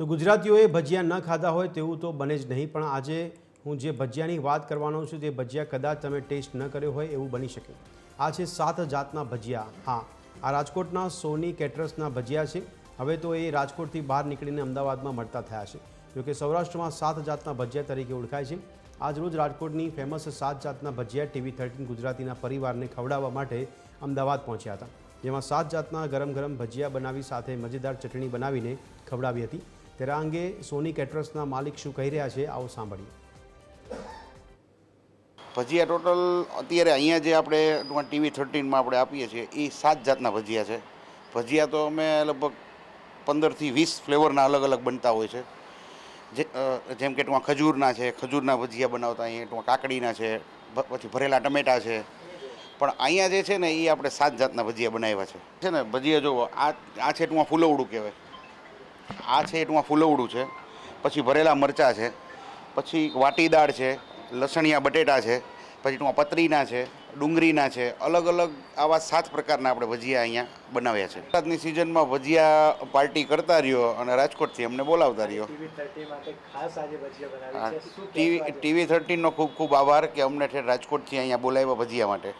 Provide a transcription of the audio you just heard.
તો ગુજરાતીઓએ ભજીયા ન ખાધા હોય તેવું તો બને જ નહીં, પણ આજે હું જે ભજીયાની વાત કરવાનો છું તે ભજીયા કદાચ તમે ટેસ્ટ ન કર્યો હોય એવું બની શકે. આ છે સાત જાતના ભજીયા. હા, આ રાજકોટના સોની કેટરસના ભજીયા છે. હવે તો એ રાજકોટથી બહાર નીકળીને અમદાવાદમાં મળતા થયા છે. જોકે સૌરાષ્ટ્રમાં સાત જાતના ભજીયા તરીકે ઓળખાય છે. આજરોજ રાજકોટની ફેમસ સાત જાતના ભજીયા ટીવી થર્ટીન ગુજરાતીના પરિવારને ખવડાવવા માટે અમદાવાદ પહોંચ્યા હતા. જેમાં સાત જાતના ગરમ ગરમ ભજીયા બનાવી સાથે મજેદાર ચટણી બનાવીને ખવડાવી હતી. આ અંગે સોની કેટરર્સના માલિક શું કહી રહ્યા છે, આવો સાંભળીએ. ભજીયા ટોટલ અત્યારે અહીંયા જે આપણે ટીવી થર્ટીનમાં આપણે આપીએ છીએ, એ સાત જાતના ભજીયા છે. ભજીયા તો અમે લગભગ પંદરથી વીસ ફ્લેવરના અલગ અલગ બનતા હોય છે. જે જેમ કે ટૂંકા ખજૂરના છે, ખજૂરના ભજીયા બનાવતા અહીંયા, ટૂંકા કાકડીના છે પછી ભરેલા ટમેટા છે. પણ અહીંયા જે છે ને, એ આપણે સાત જાતના ભજીયા બનાવ્યા છે. છે ને, ભજીયા જુઓ આ આ છે ટૂંકા ફૂલવડું કહેવાય. આ છે એટલું ફૂલવડું છે. પછી ભરેલા મરચાં છે. પછી વાટી દાળ છે, લસણિયા, બટેટા છે, પછી ટૂંકા પતરીના છે, ડુંગળીના છે અલગ અલગ આવા સાત પ્રકારના આપણે ભજીયા અહીંયા બનાવ્યા છે. વરસાદની સિઝનમાં ભજીયા પાર્ટી કરતા રહ્યો અને રાજકોટથી અમને બોલાવતા રહ્યો. ટીવી ટીવી થર્ટીનનો ખૂબ ખૂબ આભાર કે અમને રાજકોટથી અહીંયા બોલાવ્યા ભજીયા માટે.